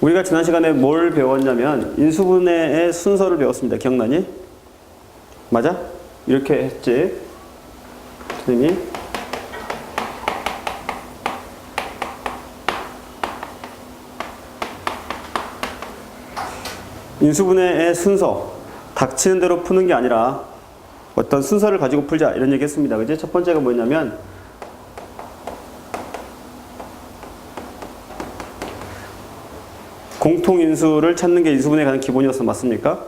우리가 지난 시간에 뭘 배웠냐면 인수분해의 순서를 배웠습니다. 기억나니? 맞아? 이렇게 했지. 선생님이 인수분해의 순서 닥치는 대로 푸는 게 아니라 어떤 순서를 가지고 풀자 이런 얘기 했습니다. 그지? 첫 번째가 뭐냐면 공통 인수를 찾는 게 인수분해의 가장 기본이었어. 맞습니까?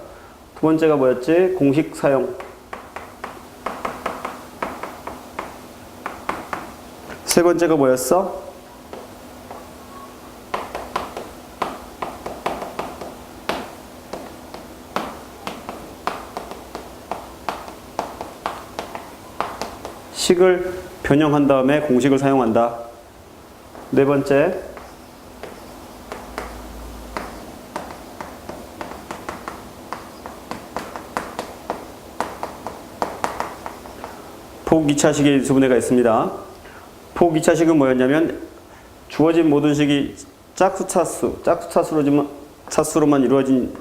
두 번째가 뭐였지? 공식 사용. 세 번째가 뭐였어? 식을 변형한 다음에 공식을 사용한다. 네 번째, 포기차식의 인수분해가 있습니다. 포기차식은 뭐였냐면 주어진 모든 식이 짝수 차수, 짝수 차수로만, 차수로만 이루어진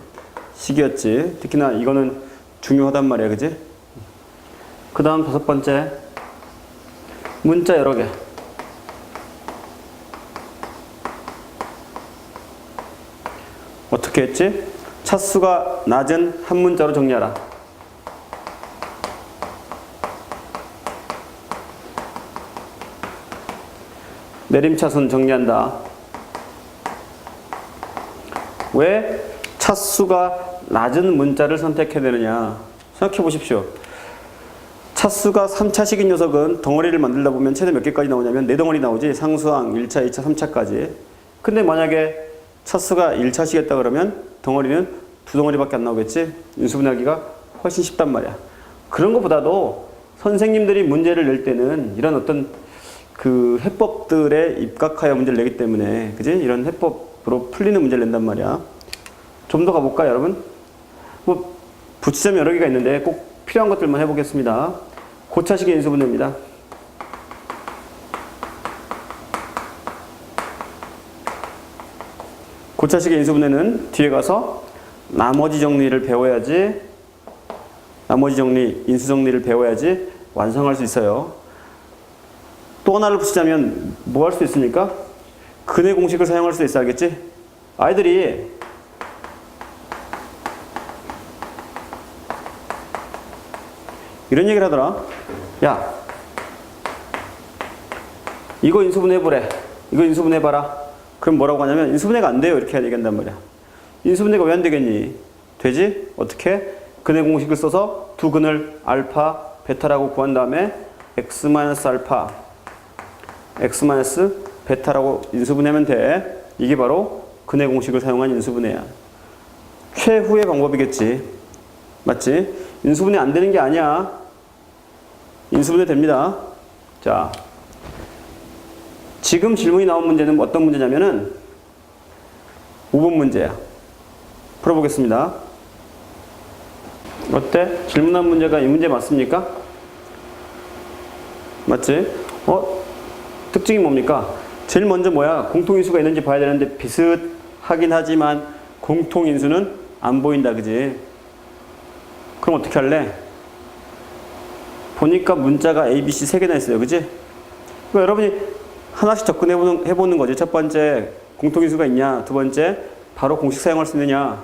식이었지. 특히나 이거는 중요하단 말이야, 그지? 그 다음 다섯 번째, 문자 여러 개. 어떻게 했지? 차수가 낮은 한 문자로 정리하라. 내림차순 정리한다. 왜 차수가 낮은 문자를 선택해야 되느냐? 생각해 보십시오. 차수가 3차식인 녀석은 덩어리를 만들다 보면 최대 몇 개까지 나오냐면 4덩어리 나오지. 상수항 1차, 2차, 3차까지. 근데 만약에 차수가 1차식이었다 그러면 덩어리는 두 덩어리밖에 안 나오겠지? 인수분해하기가 훨씬 쉽단 말이야. 그런 것보다도 선생님들이 문제를 낼 때는 이런 어떤 그 해법들에 입각하여 문제를 내기 때문에 그지 이런 해법으로 풀리는 문제를 낸단 말이야. 좀 더 가볼까 여러분? 뭐 붙이점이 여러 개가 있는데 꼭 필요한 것들만 해보겠습니다. 고차식의 인수분해입니다. 고차식의 인수분해는 뒤에 가서 나머지 정리를 배워야지 나머지 정리, 인수 정리를 배워야지 완성할 수 있어요. 또 하나를 붙이자면 뭐 할 수 있습니까? 근의 공식을 사용할 수 있어 알겠지? 아이들이 이런 얘기를 하더라. 야, 이거 인수분해 해보래. 이거 인수분해 해봐라. 그럼 뭐라고 하냐면 인수분해가 안 돼요. 이렇게 얘기한단 말이야. 인수분해가 왜 안 되겠니? 되지? 어떻게? 근의 공식을 써서 두 근을 알파, 베타라고 구한 다음에 x-알파 x 베타라고 인수분해하면 돼. 이게 바로 근의 공식을 사용한 인수분해야. 최후의 방법이겠지. 맞지? 인수분해 안 되는 게 아니야. 인수분해 됩니다. 자. 지금 질문이 나온 문제는 어떤 문제냐면은 5번 문제야. 풀어보겠습니다. 어때? 질문한 문제가 이 문제 맞습니까? 맞지? 어? 특징이 뭡니까? 제일 먼저 뭐야? 공통인수가 있는지 봐야 되는데 비슷하긴 하지만 공통인수는 안 보인다, 그지? 그럼 어떻게 할래? 보니까 문자가 A, B, C 세 개나 있어요, 그지? 그러니까 여러분이 하나씩 접근해 보는 해보는 거지. 첫 번째, 공통인수가 있냐? 두 번째, 바로 공식 사용할 수 있느냐?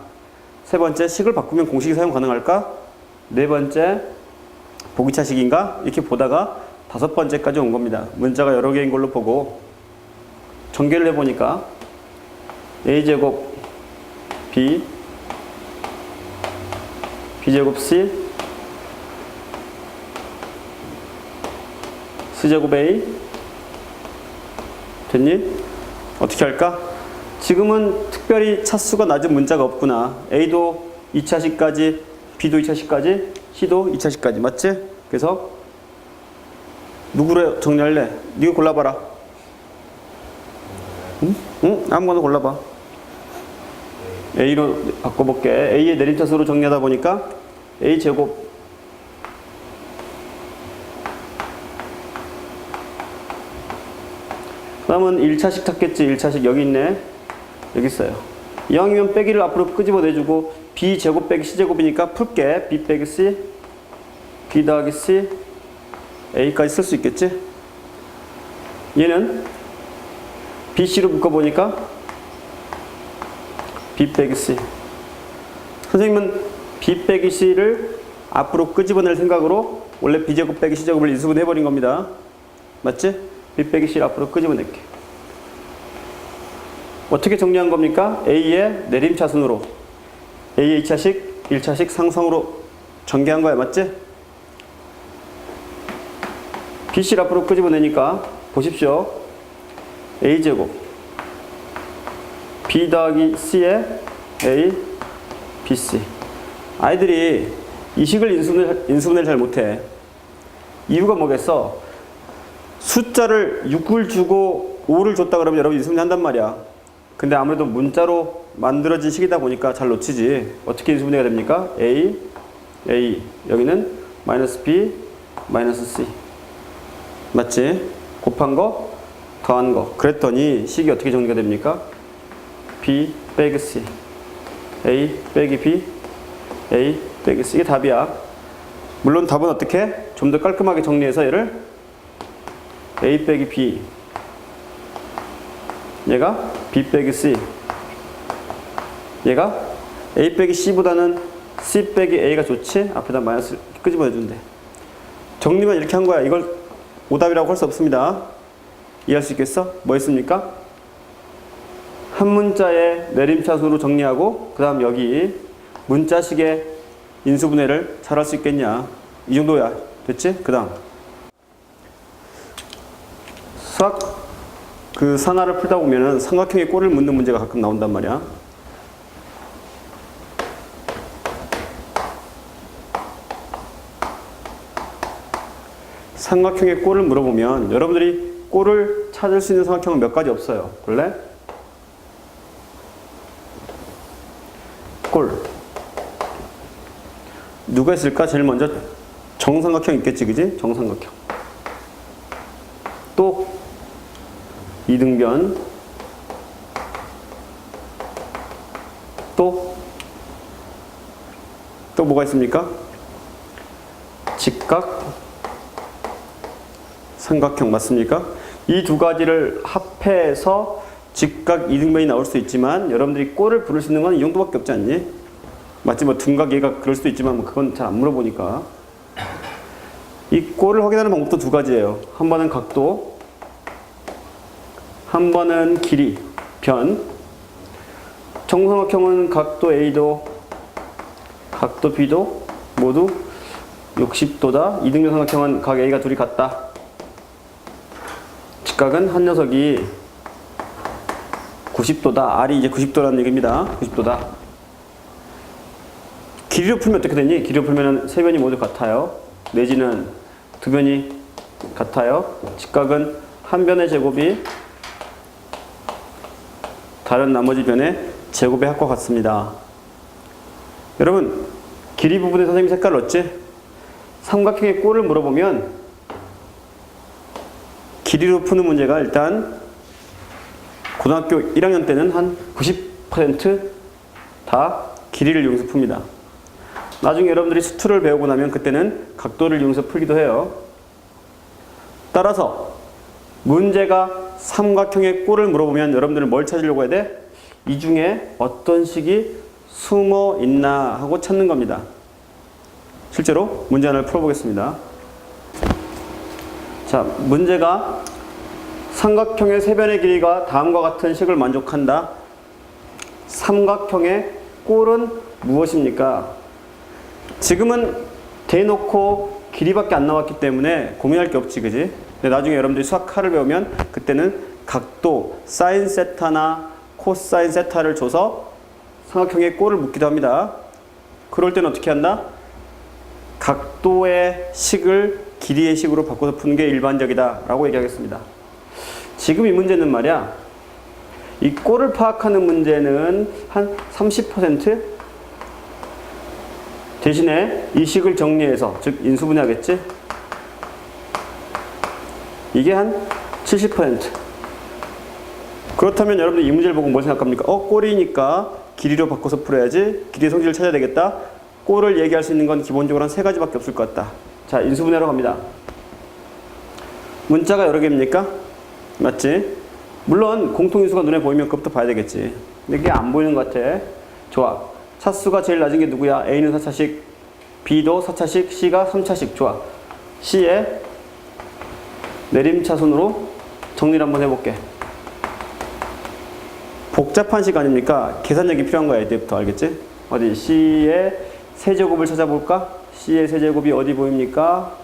세 번째, 식을 바꾸면 공식이 사용 가능할까? 네 번째, 보기차식인가? 이렇게 보다가 다섯 번째까지 온 겁니다. 문자가 여러 개인 걸로 보고 전개를 해보니까 a제곱 b b제곱 c c제곱 a 됐니? 어떻게 할까? 지금은 특별히 차수가 낮은 문자가 없구나. a도 2차식까지 b도 2차식까지 c도 2차식까지 맞지? 그래서 누구로 정리할래? 네가 골라봐라. 응? 응? 아무거나 골라봐. A로 바꿔볼게. A의 내림차수로 정리하다 보니까 A 제곱 그 그러면 1차식 찾겠지 1차식 여기 있네 여기 있어요 이왕이면 빼기를 앞으로 끄집어내주고 b제곱 빼기 c제곱이니까 풀게 b 빼기 c b 더하기 c a까지 쓸 수 있겠지 얘는 bc로 묶어보니까 b 빼기 c 선생님은 b 빼기 c를 앞으로 끄집어낼 생각으로 원래 b제곱 빼기 c제곱을 인수분 해버린 겁니다 맞지? b 빼기 c를 앞으로 끄집어낼게 어떻게 정리한 겁니까? A의 내림차순으로 A의 2차식, 1차식 상성으로 전개한 거야 맞지? BC를 앞으로 끄집어내니까 보십시오. A제곱. B 더하기 C의 A, BC 아이들이 이 식을 인수분해, 인수분해를 잘 못해. 이유가 뭐겠어? 숫자를 6을 주고 5를 줬다 그러면 여러분 인수분해 한단 말이야. 근데 아무래도 문자로 만들어진 식이다 보니까 잘 놓치지. 어떻게 인수분해가 됩니까? A, A. 여기는 마이너스 B, 마이너스 C 맞지? 곱한 거, 더한 거 그랬더니 식이 어떻게 정리가 됩니까? B 빼기 C A 빼기 B A 빼기 C 이게 답이야 물론 답은 어떻게? 좀 더 깔끔하게 정리해서 얘를 A 빼기 B 얘가 B 빼기 C 얘가 A 빼기 C보다는 C 빼기 A가 좋지? 앞에다 마이너스 끄집어 내준대 정리만 이렇게 한 거야 이걸 오답이라고 할 수 없습니다 이해할 수 있겠어? 뭐 했습니까? 한 문자의 내림차순으로 정리하고 그 다음 여기 문자식의 인수분해를 잘 할 수 있겠냐 이 정도야 됐지? 그 다음 수학 그 산하를 풀다 보면은 삼각형의 꼴을 묻는 문제가 가끔 나온단 말이야 삼각형의 꼴을 물어보면 여러분들이 꼴을 찾을 수 있는 삼각형은 몇 가지 없어요 원래 꼴 누가 있을까? 제일 먼저 정삼각형 있겠지 그지? 정삼각형 또 이등변 또 또 뭐가 있습니까? 직각 삼각형 맞습니까? 이 두 가지를 합해서 직각 이등변이 나올 수 있지만 여러분들이 꼴을 부를 수 있는 건 이 정도밖에 없지 않니? 맞지 뭐 등각 얘가 그럴 수도 있지만 뭐 그건 잘 안 물어보니까 이 꼴을 확인하는 방법도 두 가지예요. 한 번은 각도, 한 번은 길이, 변. 정삼각형은 각도 A도 각도 B도 모두 60도다. 이등변 삼각형은 각 A가 둘이 같다. 직각은 한 녀석이 90도다. R이 이제 90도라는 얘기입니다. 90도다. 길이로 풀면 어떻게 되니? 길이로 풀면 세 변이 모두 같아요. 내지는 두 변이 같아요. 직각은 한 변의 제곱이 다른 나머지 변의 제곱의 합과 같습니다. 여러분, 길이 부분에 선생님 색깔 넣었지? 삼각형의 꼴을 물어보면 길이로 푸는 문제가 일단 고등학교 1학년 때는 한 90%다 길이를 이용해서 풉니다. 나중에 여러분들이 수투를 배우고 나면 그때는 각도를 이용해서 풀기도 해요. 따라서 문제가 삼각형의 꼴을 물어보면 여러분들은 뭘 찾으려고 해야 돼? 이 중에 어떤 식이 숨어 있나 하고 찾는 겁니다. 실제로 문제 하나를 풀어보겠습니다. 자, 문제가 삼각형의 세 변의 길이가 다음과 같은 식을 만족한다. 삼각형의 꼴은 무엇입니까? 지금은 대놓고 길이밖에 안 나왔기 때문에 고민할 게 없지, 그지? 근데 나중에 여러분들이 수학하를 배우면 그때는 각도, 사인 세타나 코사인 세타를 줘서 삼각형의 꼴을 묻기도 합니다. 그럴 때는 어떻게 한다? 각도의 식을 길이의 식으로 바꿔서 푸는 게 일반적이다 라고 얘기하겠습니다. 지금 이 문제는 말이야. 이 꼴을 파악하는 문제는 한 30% 대신에 이 식을 정리해서 즉 인수분해하겠지? 이게 한 70% 그렇다면 여러분들 이 문제를 보고 뭘 생각합니까? 어, 꼴이니까 길이로 바꿔서 풀어야지. 길이 성질을 찾아야 되겠다. 꼴을 얘기할 수 있는 건 기본적으로 한 세 가지밖에 없을 것 같다. 자, 인수분해로 갑니다. 문자가 여러 개입니까? 맞지? 물론 공통인수가 눈에 보이면 그것부터 봐야 되겠지. 근데 이게 안 보이는 것 같아. 좋아. 차수가 제일 낮은 게 누구야? A는 4차식, B도 4차식, C가 3차식. 좋아. C의 내림차순으로 정리를 한번 해볼게. 복잡한 시간입니까? 계산력이 필요한 거야, 이때부터. 알겠지? 어디? C의 세제곱을 찾아볼까? C의 세제곱이 어디 보입니까?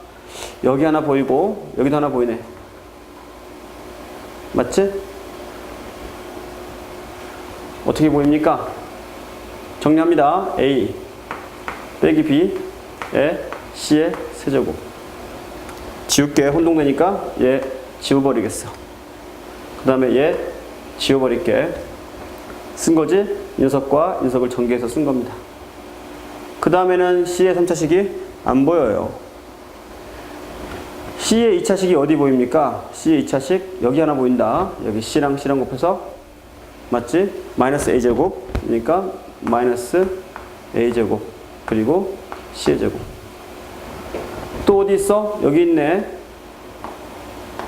여기 하나 보이고, 여기도 하나 보이네. 맞지? 어떻게 보입니까? 정리합니다. A 빼기 B의 C의 세제곱. 지울게. 혼동되니까 얘 지워버리겠어. 그 다음에 얘 지워버릴게. 쓴 거지? 이 녀석과 이 녀석을 전개해서 쓴 겁니다. 그 다음에는 C의 3차 식이 안 보여요. C의 2차 식이 어디 보입니까? C의 2차 식 여기 하나 보인다. 여기 C랑 C랑 곱해서 맞지? 마이너스 A제곱 그러니까 마이너스 A제곱 그리고 C의 제곱 또 어디 있어? 여기 있네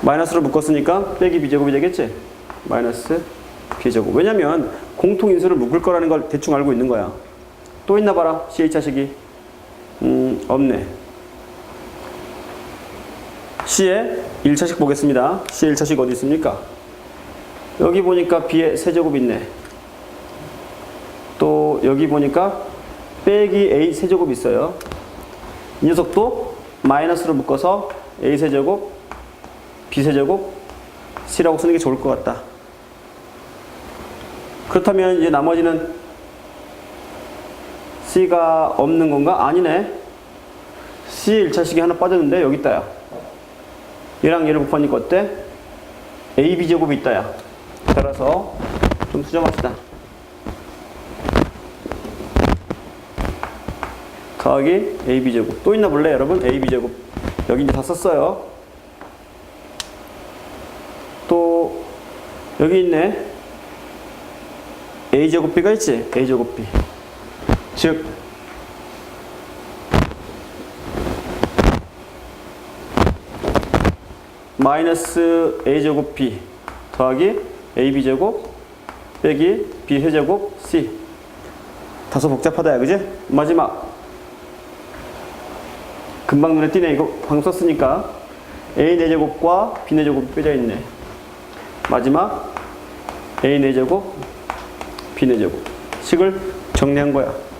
마이너스로 묶었으니까 빼기 B제곱이 되겠지? 마이너스 B제곱 왜냐면 공통인수를 묶을 거라는 걸 대충 알고 있는 거야 또 있나 봐라 C의 2차식이 음 없네 C의 1차식 보겠습니다. C의 1차식 어디 있습니까? 여기 보니까 B의 세제곱 있네. 또 여기 보니까 빼기 A 세제곱 있어요. 이 녀석도 마이너스로 묶어서 A 세제곱, B 세제곱, C라고 쓰는 게 좋을 것 같다. 그렇다면 이제 나머지는 C가 없는 건가? 아니네. C의 1차식이 하나 빠졌는데 여기 있다야. 얘랑 얘를 곱하니까 어때? AB 제곱이 있다야. 따라서 좀 수정합시다. 더하기 AB 제곱. 또 있나 볼래, 여러분? AB 제곱. 여기 이제 다 썼어요. 또 여기 있네. A 제곱 B가 있지? A 제곱 B. 즉 마이너스 a제곱 b 더하기 ab제곱 빼기 b세제곱 c. 다소 복잡하다 그지? 마지막. 금방 눈에 띄네 이거. 방금 썼으니까. A 4제곱과 b 4제곱이 빼져 있네. 마지막. A 4제곱 b 4제곱. 식을 정리한 거야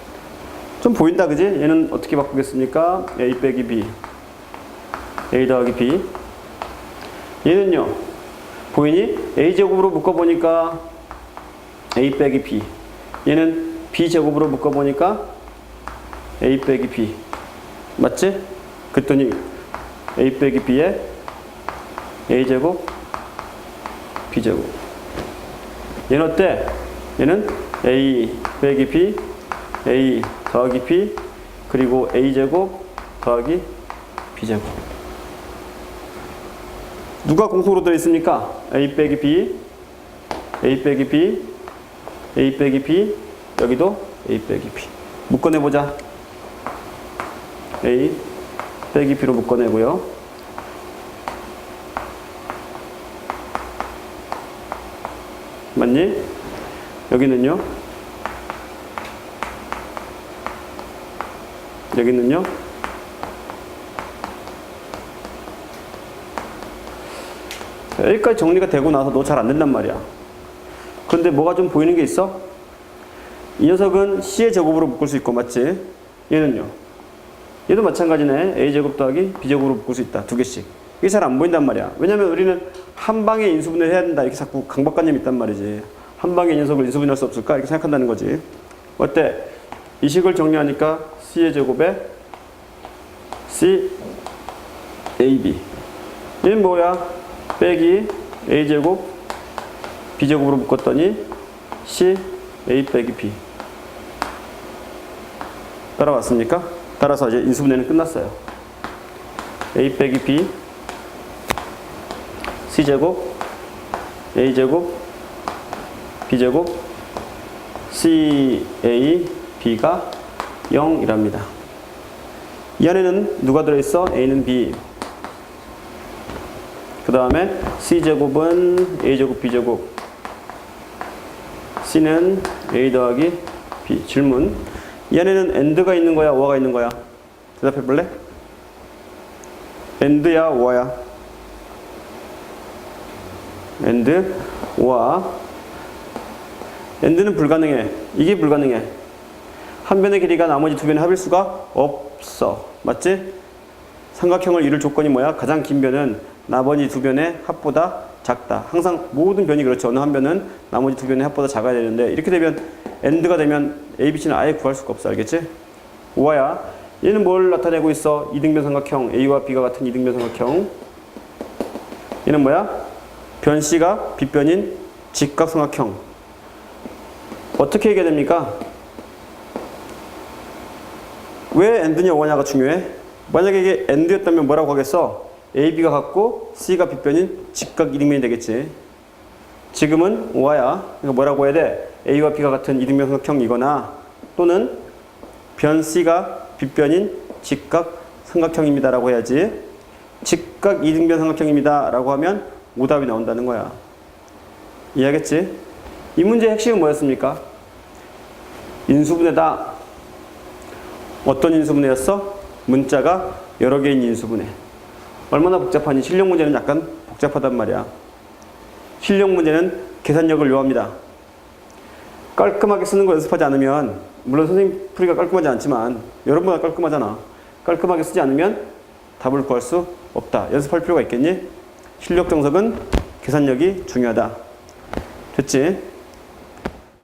좀 보인다 그지? 얘는 어떻게 바꾸겠습니까? a 빼기 b a 더하기 b 얘는요 보이니? a제곱으로 묶어보니까 a 빼기 b 얘는 b제곱으로 묶어보니까 a 빼기 b 맞지? 그랬더니 a 빼기 b에 a제곱 b제곱 얘는 어때? 얘는 a 빼기 b a 더하기 b 그리고 a제곱 더하기 b제곱 누가 공통으로 들어있습니까? A 빼기 B, A 빼기 B, A 빼기 B, 여기도 A 빼기 B. 묶어내보자. A 빼기 B로 묶어내고요. 맞니? 여기는요? 여기는요? 여기까지 정리가 되고 나서도 잘 안 된단 말이야. 근데 뭐가 좀 보이는 게 있어? 이 녀석은 C의 제곱으로 묶을 수 있고, 맞지? 얘는요? 얘도 마찬가지네. A제곱 더하기 B제곱으로 묶을 수 있다. 두 개씩. 이게 잘 안 보인단 말이야. 왜냐면 우리는 한 방에 인수분해를 해야 된다. 이렇게 자꾸 강박관념이 있단 말이지. 한 방에 이 녀석을 인수분해할 수 없을까? 이렇게 생각한다는 거지. 어때? 이 식을 정리하니까 C의 제곱에 C, AB. 얘는 뭐야? 빼기 a제곱 b제곱으로 묶었더니 c a 빼기 b 따라왔습니까? 따라서 이제 인수분해는 끝났어요. a 빼기 b c제곱 a제곱 b제곱 CA B가 0이랍니다. 이 안에는 누가 들어있어? A는 B. 그 다음에 C제곱은 A제곱 B제곱. C는 A 더하기 B. 질문. 이 안에는 AND가 있는 거야? OR가 있는 거야? 대답해 볼래? AND야? OR야? AND, OR. AND는 불가능해. 이게 불가능해. 한 변의 길이가 나머지 두 변의 합일 수가 없어. 맞지? 삼각형을 이룰 조건이 뭐야? 가장 긴 변은 나머지 두 변의 합보다 작다. 항상 모든 변이 그렇죠. 어느 한 변은 나머지 두 변의 합보다 작아야 되는데 이렇게 되면 end가 되면 A, B, C는 아예 구할 수가 없어. 알겠지? 오아야. 얘는 뭘 나타내고 있어? 이등변 삼각형. A와 B가 같은 이등변 삼각형. 얘는 뭐야? 변 C가 빗변인 직각삼각형. 어떻게 얘기해야 됩니까? 왜 end냐 오냐가 중요해? 만약에 이게 end였다면 뭐라고 하겠어? AB가 같고 C가 빗변인 직각 이등변이 되겠지. 지금은 오아야. 그러니까 뭐라고 해야 돼? A와 B가 같은 이등변 삼각형이거나 또는 변 C가 빗변인 직각 삼각형입니다라고 해야지. 직각 이등변 삼각형입니다라고 하면 오답이 나온다는 거야. 이해하겠지? 이 문제의 핵심은 뭐였습니까? 인수분해다. 어떤 인수분해였어? 문자가 여러 개인 인수분해. 얼마나 복잡하니? 실력 문제는 약간 복잡하단 말이야. 실력 문제는 계산력을 요합니다. 깔끔하게 쓰는 거 연습하지 않으면, 물론 선생님 풀이가 깔끔하지 않지만, 여러분보다 깔끔하잖아. 깔끔하게 쓰지 않으면 답을 구할 수 없다. 연습할 필요가 있겠니? 실력 정석은 계산력이 중요하다. 됐지?